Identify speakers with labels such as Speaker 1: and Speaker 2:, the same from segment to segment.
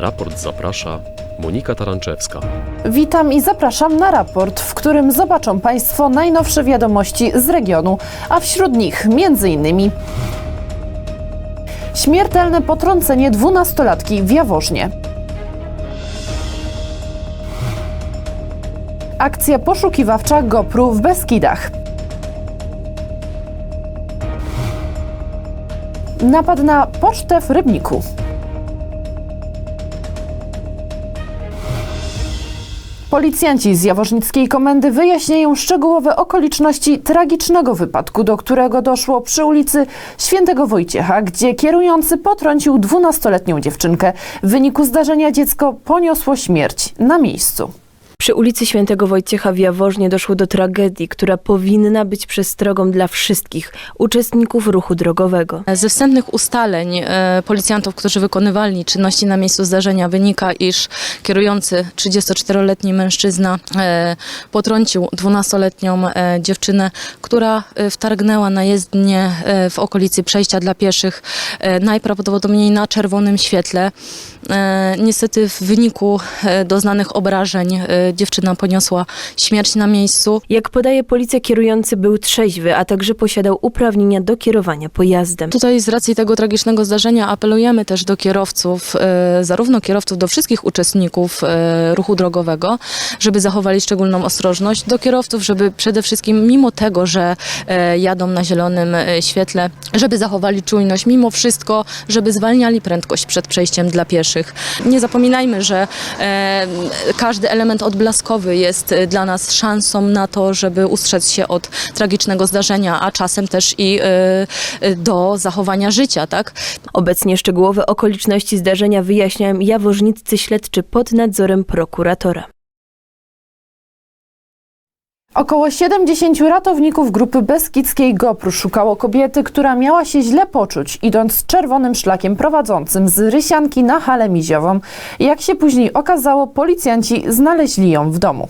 Speaker 1: Raport zaprasza Monika Taranczewska.
Speaker 2: Witam i zapraszam na raport, w którym zobaczą Państwo najnowsze wiadomości z regionu, a wśród nich m.in. Śmiertelne potrącenie dwunastolatki w Jaworznie. Akcja poszukiwawcza GoPru w Beskidach. Napad na pocztę w Rybniku. Policjanci z Jaworznickiej Komendy wyjaśniają szczegółowe okoliczności tragicznego wypadku, do którego doszło przy ulicy Świętego Wojciecha, gdzie kierujący potrącił 12-letnią dziewczynkę. W wyniku zdarzenia dziecko poniosło śmierć na miejscu.
Speaker 3: Przy ulicy Świętego Wojciecha w Jaworznie doszło do tragedii, która powinna być przestrogą dla wszystkich uczestników ruchu drogowego.
Speaker 4: Ze wstępnych ustaleń e, policjantów, którzy wykonywali czynności na miejscu zdarzenia wynika, iż kierujący 34-letni mężczyzna e, potrącił 12-letnią e, dziewczynę, która wtargnęła na jezdnię w okolicy przejścia dla pieszych, najprawdopodobniej na czerwonym świetle. E, Niestety w wyniku e, doznanych obrażeń e, dziewczyna poniosła śmierć na miejscu.
Speaker 3: Jak podaje policja, kierujący był trzeźwy, a także posiadał uprawnienia do kierowania pojazdem.
Speaker 4: Tutaj z racji tego tragicznego zdarzenia apelujemy też do kierowców, zarówno kierowców, do wszystkich uczestników ruchu drogowego, żeby zachowali szczególną ostrożność, do kierowców, żeby przede wszystkim mimo tego, że jadą na zielonym świetle, żeby zachowali czujność, mimo wszystko, żeby zwalniali prędkość przed przejściem dla pieszych. Nie zapominajmy, że e, każdy element odblaskowy jest e, dla nas szansą na to, żeby ustrzec się od tragicznego zdarzenia, a czasem też i e, do zachowania życia, tak?
Speaker 3: Obecnie szczegółowe okoliczności zdarzenia wyjaśniają jaworzniccy śledczy pod nadzorem prokuratora.
Speaker 2: Około 70 ratowników grupy Beskidzkiej GoPru szukało kobiety, która miała się źle poczuć, idąc czerwonym szlakiem prowadzącym z Rysianki na halę miziową. Jak się później okazało, policjanci znaleźli ją w domu.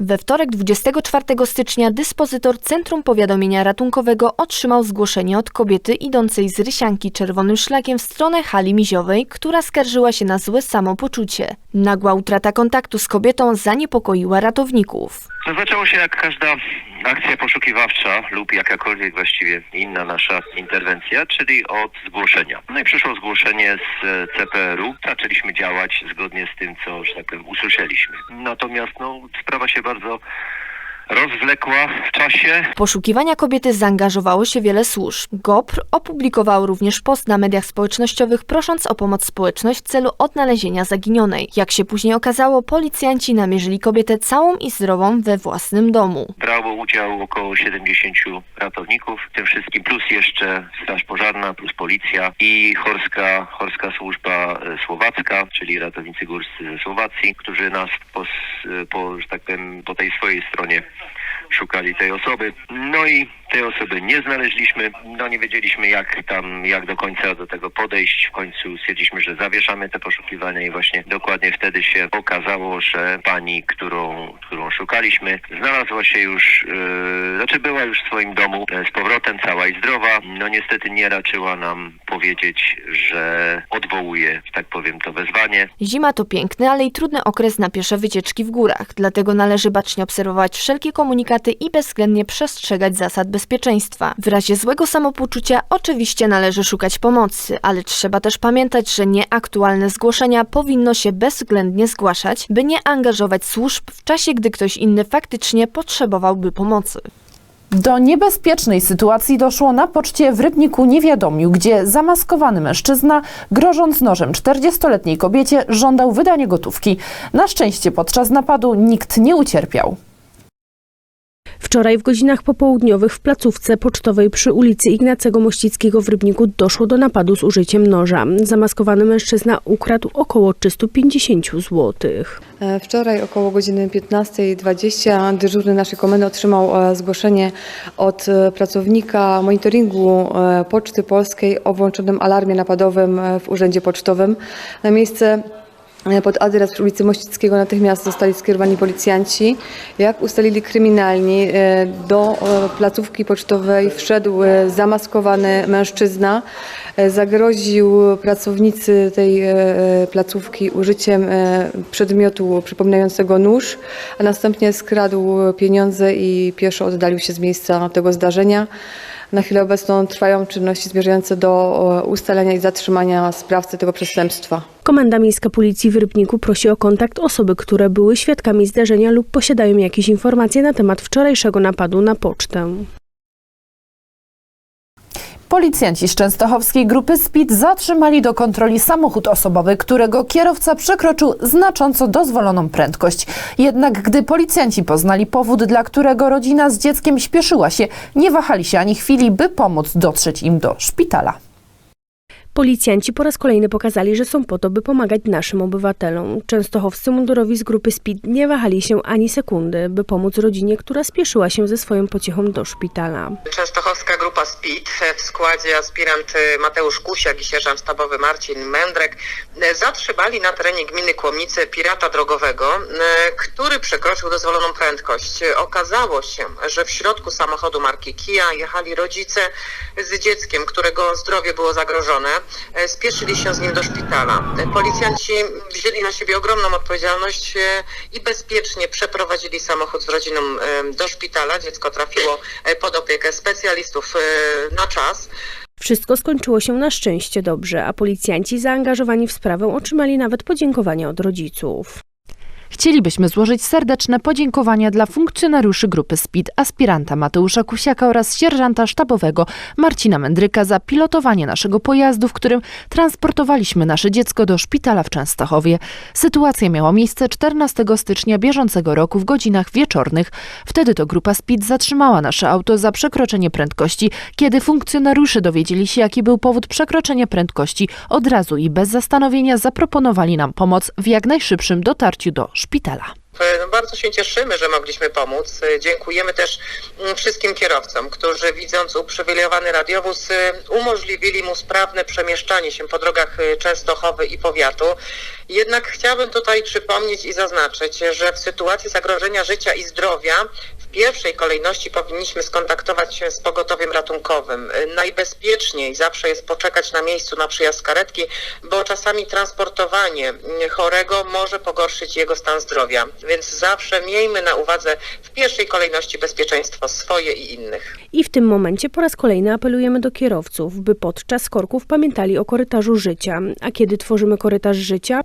Speaker 5: We wtorek 24 stycznia dyspozytor Centrum Powiadomienia Ratunkowego otrzymał zgłoszenie od kobiety idącej z Rysianki czerwonym szlakiem w stronę hali miziowej, która skarżyła się na złe samopoczucie. Nagła utrata kontaktu z kobietą zaniepokoiła ratowników.
Speaker 6: Zaczęło się jak każda akcja poszukiwawcza lub jakakolwiek właściwie inna nasza interwencja, czyli od zgłoszenia. No i przyszło zgłoszenie z e, CPR-u. Zaczęliśmy działać zgodnie z tym, co, że tak powiem, usłyszeliśmy. Natomiast no, sprawa się bardzo rozwlekła w czasie.
Speaker 5: W poszukiwania kobiety zaangażowało się wiele służb. GOPR opublikował również post na mediach społecznościowych prosząc o pomoc społeczność w celu odnalezienia zaginionej. Jak się później okazało, policjanci namierzyli kobietę całą i zdrową we własnym domu.
Speaker 6: Brało udział około 70 ratowników, w tym wszystkim plus jeszcze Straż Pożarna, plus Policja i Chorska, Chorska Służba e, Słowacka, czyli ratownicy górscy ze Słowacji, którzy nas po, s- po, że tak powiem, po tej swojej stronie szukali tej osoby. No i tej osoby nie znaleźliśmy, no nie wiedzieliśmy jak tam, jak do końca do tego podejść. W końcu stwierdziliśmy, że zawieszamy te poszukiwania i właśnie dokładnie wtedy się okazało, że pani, którą, którą szukaliśmy, znalazła się już, yy, znaczy była już w swoim domu e, z powrotem, cała i zdrowa. No niestety nie raczyła nam powiedzieć, że odwołuje, tak powiem, to wezwanie.
Speaker 5: Zima to piękny, ale i trudny okres na piesze wycieczki w górach, dlatego należy bacznie obserwować wszelkie komunikaty i bezwzględnie przestrzegać zasad bezpieczeństwa. W razie złego samopoczucia oczywiście należy szukać pomocy, ale trzeba też pamiętać, że nieaktualne zgłoszenia powinno się bezwzględnie zgłaszać, by nie angażować służb w czasie, gdy ktoś inny faktycznie potrzebowałby pomocy.
Speaker 2: Do niebezpiecznej sytuacji doszło na poczcie w Rybniku Niewiadomiu, gdzie zamaskowany mężczyzna, grożąc nożem 40-letniej kobiecie, żądał wydania gotówki. Na szczęście podczas napadu nikt nie ucierpiał.
Speaker 7: Wczoraj w godzinach popołudniowych w placówce pocztowej przy ulicy Ignacego Mościckiego w Rybniku doszło do napadu z użyciem noża. Zamaskowany mężczyzna ukradł około 350 złotych.
Speaker 8: E, Wczoraj około godziny 15.20 dyżurny naszej komendy otrzymał e, zgłoszenie od e, pracownika monitoringu Poczty Polskiej o włączonym alarmie napadowym w Urzędzie Pocztowym. Na miejsce Pod adres ulicy Mościckiego natychmiast zostali skierowani policjanci. Jak ustalili kryminalni, e, do e, placówki pocztowej wszedł e, zamaskowany mężczyzna. E, Zagroził pracownicy tej e, placówki użyciem e, przedmiotu przypominającego nóż, a następnie skradł pieniądze i pieszo oddalił się z miejsca tego zdarzenia. Na chwilę obecną trwają czynności zmierzające do e, ustalenia i zatrzymania sprawcy tego przestępstwa.
Speaker 7: Komenda Miejska Policji w Rybniku prosi o kontakt osoby, które były świadkami zdarzenia lub posiadają jakieś informacje na temat wczorajszego napadu na pocztę.
Speaker 2: Policjanci z częstochowskiej grupy SPID zatrzymali do kontroli samochód osobowy, którego kierowca przekroczył znacząco dozwoloną prędkość. Jednak gdy policjanci poznali powód, dla którego rodzina z dzieckiem śpieszyła się, nie wahali się ani chwili, by pomóc dotrzeć im do szpitala.
Speaker 7: Policjanci po raz kolejny pokazali, że są po to, by pomagać naszym obywatelom. Częstochowscy mundurowi z grupy SPID nie wahali się ani sekundy, by pomóc rodzinie, która spieszyła się ze swoją pociechą do szpitala.
Speaker 9: Częstochowska grupa SPID w składzie aspirant Mateusz Kusiak i sierżant sztabowy Marcin Mędrek e, zatrzymali na terenie gminy Kłomnice pirata drogowego, e, który przekroczył dozwoloną prędkość. Okazało się, że w środku samochodu marki Kia jechali rodzice z dzieckiem, którego zdrowie było zagrożone. E, Spieszyli się z nim do szpitala. E, Policjanci wzięli na siebie ogromną odpowiedzialność e, i bezpiecznie przeprowadzili samochód z rodziną do szpitala. Dziecko trafiło pod opiekę specjalistów na czas.
Speaker 7: Wszystko skończyło się na szczęście dobrze, a policjanci zaangażowani w sprawę otrzymali nawet podziękowania od rodziców.
Speaker 2: Chcielibyśmy złożyć serdeczne podziękowania dla funkcjonariuszy grupy SPID, aspiranta Mateusza Kusiaka oraz sierżanta sztabowego Marcina Mędryka za pilotowanie naszego pojazdu, w którym transportowaliśmy nasze dziecko do szpitala w Częstochowie. Sytuacja miała miejsce 14 stycznia bieżącego roku w godzinach wieczornych. Wtedy to grupa SPID zatrzymała nasze auto za przekroczenie prędkości. Kiedy funkcjonariusze dowiedzieli się, jaki był powód przekroczenia prędkości, od razu i bez zastanowienia zaproponowali nam pomoc w jak najszybszym dotarciu do szpitala.
Speaker 9: E, Bardzo się cieszymy, że mogliśmy pomóc. E, Dziękujemy też mm, wszystkim kierowcom, którzy widząc uprzywilejowany radiowóz e, umożliwili mu sprawne przemieszczanie się po drogach Częstochowy i powiatu. Jednak chciałbym tutaj przypomnieć i zaznaczyć, że w sytuacji zagrożenia życia i zdrowia w pierwszej kolejności powinniśmy skontaktować się z pogotowiem ratunkowym. E, Najbezpieczniej zawsze jest poczekać na miejscu na przyjazd karetki, bo czasami transportowanie mm, chorego może pogorszyć jego stan zdrowia. Więc zawsze miejmy na uwadze w pierwszej kolejności bezpieczeństwo swoje i innych.
Speaker 7: I w tym momencie po raz kolejny apelujemy do kierowców, by podczas korków pamiętali o korytarzu życia. A kiedy tworzymy korytarz życia,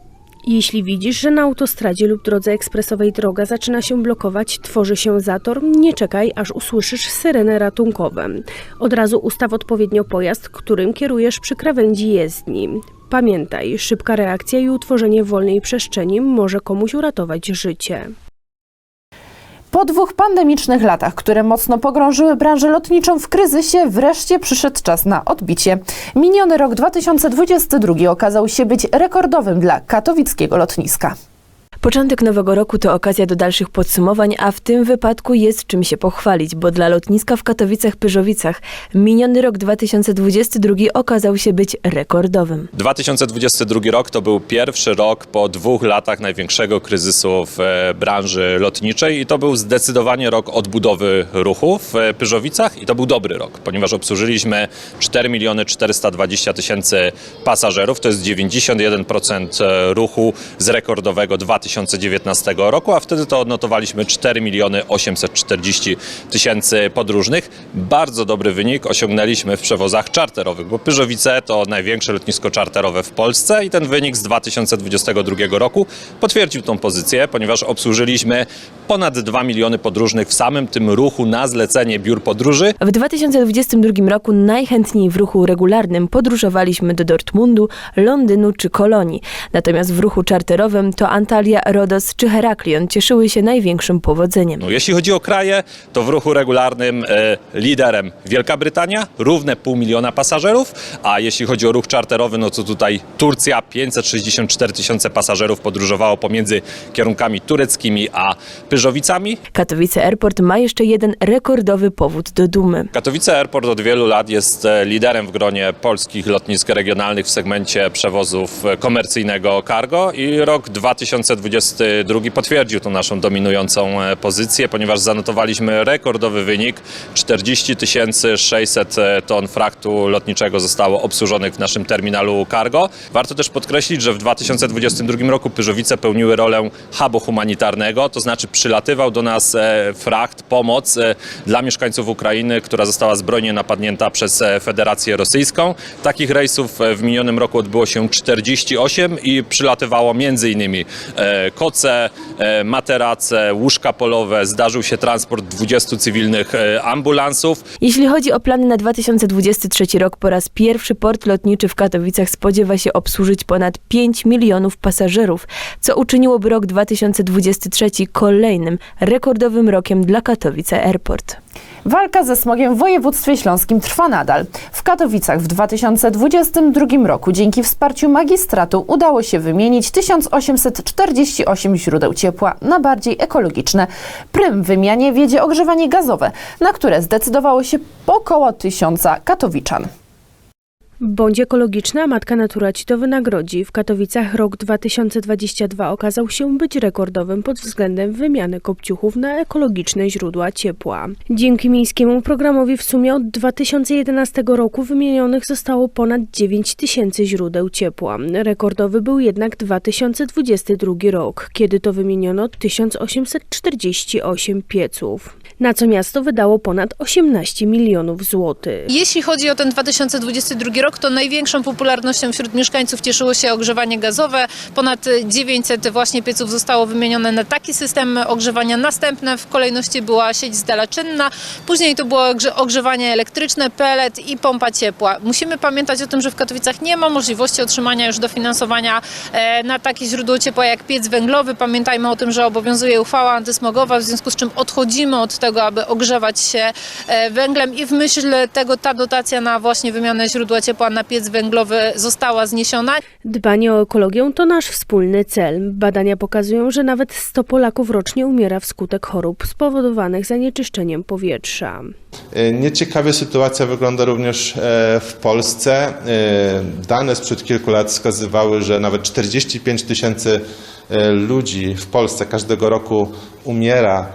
Speaker 7: jeśli widzisz, że na autostradzie lub drodze ekspresowej droga zaczyna się blokować, tworzy się zator, nie czekaj, aż usłyszysz syrenę ratunkową. Od razu ustaw odpowiednio pojazd, którym kierujesz przy krawędzi jezdni. Pamiętaj, szybka reakcja i utworzenie wolnej przestrzeni może komuś uratować życie.
Speaker 2: Po dwóch pandemicznych latach, które mocno pogrążyły branżę lotniczą w kryzysie, wreszcie przyszedł czas na odbicie. Miniony rok 2022 okazał się być rekordowym dla katowickiego lotniska.
Speaker 3: Początek nowego roku to okazja do dalszych podsumowań, a w tym wypadku jest czym się pochwalić, bo dla lotniska w Katowicach-Pyrzowicach miniony rok 2022 okazał się być rekordowym.
Speaker 10: 2022 rok to był pierwszy rok po dwóch latach największego kryzysu w e, branży lotniczej i to był zdecydowanie rok odbudowy ruchu w e, Pyrzowicach i to był dobry rok, ponieważ obsłużyliśmy 4 miliony 420 tysięcy pasażerów, to jest 91% ruchu z rekordowego 2019 roku, a wtedy to odnotowaliśmy 4 miliony 840 tysięcy podróżnych. Bardzo dobry wynik osiągnęliśmy w przewozach czarterowych, bo Pyrzowice to największe lotnisko czarterowe w Polsce i ten wynik z 2022 roku potwierdził tą pozycję, ponieważ obsłużyliśmy ponad 2 miliony podróżnych w samym tym ruchu na zlecenie biur podróży.
Speaker 3: W 2022 roku najchętniej w ruchu regularnym podróżowaliśmy do Dortmundu, Londynu czy Kolonii. Natomiast w ruchu czarterowym to Antalya, Rodos czy Heraklion cieszyły się największym powodzeniem.
Speaker 10: No, jeśli chodzi o kraje, to w ruchu regularnym e, liderem Wielka Brytania, równe pół miliona pasażerów, a jeśli chodzi o ruch czarterowy, no to tutaj Turcja 564 tysiące pasażerów podróżowało pomiędzy kierunkami tureckimi a Pyrzowicami.
Speaker 3: Katowice Airport ma jeszcze jeden rekordowy powód do dumy.
Speaker 10: Katowice Airport od wielu lat jest e, liderem w gronie polskich lotnisk regionalnych w segmencie przewozów e, komercyjnego cargo i rok 2022 potwierdził tą naszą dominującą e, pozycję, ponieważ zanotowaliśmy rekordowy wynik. 40 600 ton fraktu lotniczego zostało obsłużonych w naszym terminalu cargo. Warto też podkreślić, że w 2022 roku Pyrzowice pełniły rolę hubu humanitarnego, to znaczy przylatywał do nas e, fracht, pomoc e, dla mieszkańców Ukrainy, która została zbrojnie napadnięta przez e, Federację Rosyjską. Takich rejsów e, w minionym roku odbyło się 48 i przylatywało między innymi e, koce, e, materace, łóżka polowe, zdarzył się transport 20 cywilnych e, ambulansów.
Speaker 3: Jeśli chodzi o plany na 2023 rok, po raz pierwszy port lotniczy w Katowicach spodziewa się obsłużyć ponad 5 milionów pasażerów, co uczyniłoby rok 2023 kolejnym rekordowym rokiem dla Katowice Airport.
Speaker 2: Walka ze smogiem w województwie śląskim trwa nadal. W Katowicach w 2022 roku dzięki wsparciu magistratu udało się wymienić 1848 źródeł ciepła na bardziej ekologiczne. Prym wymianie wiedzie ogrzewanie gazowe, na które zdecydowało się około tysiąca katowiczan.
Speaker 7: Bądź ekologiczna, Matka Natura Ci to wynagrodzi. W Katowicach rok 2022 okazał się być rekordowym pod względem wymiany kopciuchów na ekologiczne źródła ciepła. Dzięki miejskiemu programowi w sumie od 2011 roku wymienionych zostało ponad 9 tysięcy źródeł ciepła. Rekordowy był jednak 2022 rok, kiedy to wymieniono 1848 pieców, na co miasto wydało ponad 18 milionów złotych.
Speaker 11: Jeśli chodzi o ten 2022 rok, to największą popularnością wśród mieszkańców cieszyło się ogrzewanie gazowe. Ponad 900 właśnie pieców zostało wymienione na taki system ogrzewania. Następne w kolejności była sieć zdalaczynna, później to było ogrze- ogrzewanie elektryczne, pelet i pompa ciepła. Musimy pamiętać o tym, że w Katowicach nie ma możliwości otrzymania już dofinansowania e, na takie źródło ciepła jak piec węglowy. Pamiętajmy o tym, że obowiązuje uchwała antysmogowa, w związku z czym odchodzimy od tego, aby ogrzewać się e, węglem i w myśl tego ta dotacja na właśnie wymianę źródła ciepła na piec węglowy została zniesiona.
Speaker 7: Dbanie o ekologię to nasz wspólny cel. Badania pokazują, że nawet 100 Polaków rocznie umiera wskutek chorób spowodowanych zanieczyszczeniem powietrza.
Speaker 12: E, Nieciekawie sytuacja wygląda również e, w Polsce. E, Dane sprzed kilku lat wskazywały, że nawet 45 tysięcy ludzi w Polsce każdego roku umiera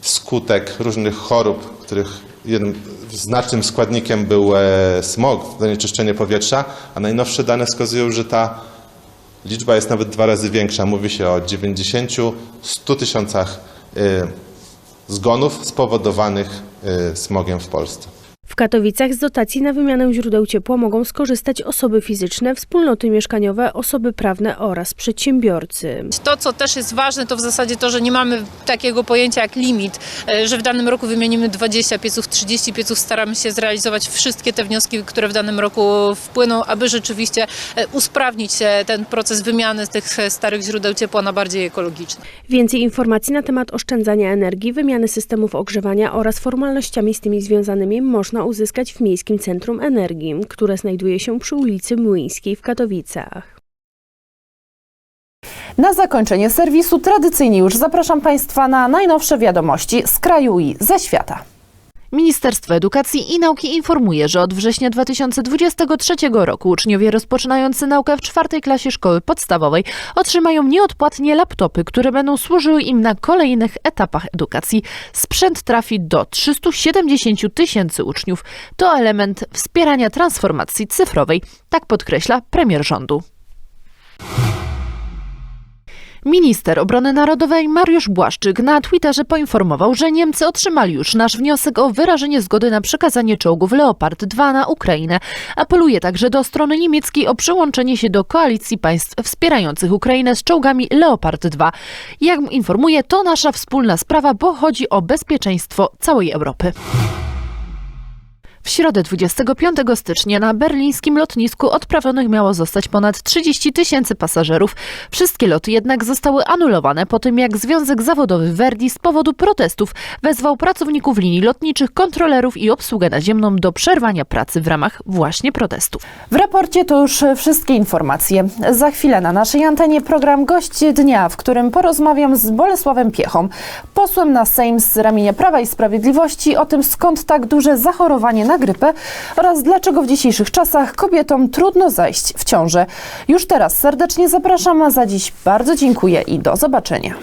Speaker 12: wskutek różnych chorób, których jednym znacznym składnikiem był e, smog, zanieczyszczenie powietrza, a najnowsze dane wskazują, że ta liczba jest nawet dwa razy większa. Mówi się o 90-100 tysiącach e, zgonów spowodowanych e, smogiem w Polsce.
Speaker 7: W Katowicach z dotacji na wymianę źródeł ciepła mogą skorzystać osoby fizyczne, wspólnoty mieszkaniowe, osoby prawne oraz przedsiębiorcy.
Speaker 11: To, co też jest ważne, to w zasadzie to, że nie mamy takiego pojęcia jak limit, e, że w danym roku wymienimy 20 pieców, 30 pieców. Staramy się zrealizować wszystkie te wnioski, które w danym roku wpłyną, aby rzeczywiście e, usprawnić e, ten proces wymiany tych starych źródeł ciepła na bardziej ekologiczne.
Speaker 7: Więcej informacji na temat oszczędzania energii, wymiany systemów ogrzewania oraz formalnościami z tymi związanymi można uzyskać w Miejskim Centrum Energii, które znajduje się przy ulicy Młyńskiej w Katowicach.
Speaker 2: Na zakończenie serwisu tradycyjnie już zapraszam Państwa na najnowsze wiadomości z kraju i ze świata. Ministerstwo Edukacji i Nauki informuje, że od września 2023 roku uczniowie rozpoczynający naukę w czwartej klasie szkoły podstawowej otrzymają nieodpłatnie laptopy, które będą służyły im na kolejnych etapach edukacji. Sprzęt trafi do 370 tysięcy uczniów. To element wspierania transformacji cyfrowej, tak podkreśla premier rządu. Minister Obrony Narodowej Mariusz Błaszczyk na Twitterze poinformował, że Niemcy otrzymali już nasz wniosek o wyrażenie zgody na przekazanie czołgów Leopard 2 na Ukrainę. Apeluje także do strony niemieckiej o przyłączenie się do koalicji państw wspierających Ukrainę z czołgami Leopard 2. Jak informuje, to nasza wspólna sprawa, bo chodzi o bezpieczeństwo całej Europy. W środę 25 stycznia na berlińskim lotnisku odprawionych miało zostać ponad 30 tysięcy pasażerów. Wszystkie loty jednak zostały anulowane po tym, jak Związek Zawodowy Verdi z powodu protestów wezwał pracowników linii lotniczych, kontrolerów i obsługę naziemną do przerwania pracy w ramach właśnie protestów. W raporcie to już wszystkie informacje. Za chwilę na naszej antenie program Gość Dnia, w którym porozmawiam z Bolesławem Piechą, posłem na Sejm z ramienia Prawa i Sprawiedliwości o tym, skąd tak duże zachorowanie na grypę oraz dlaczego w dzisiejszych czasach kobietom trudno zajść w ciążę. Już teraz serdecznie zapraszam, a za dziś bardzo dziękuję i do zobaczenia.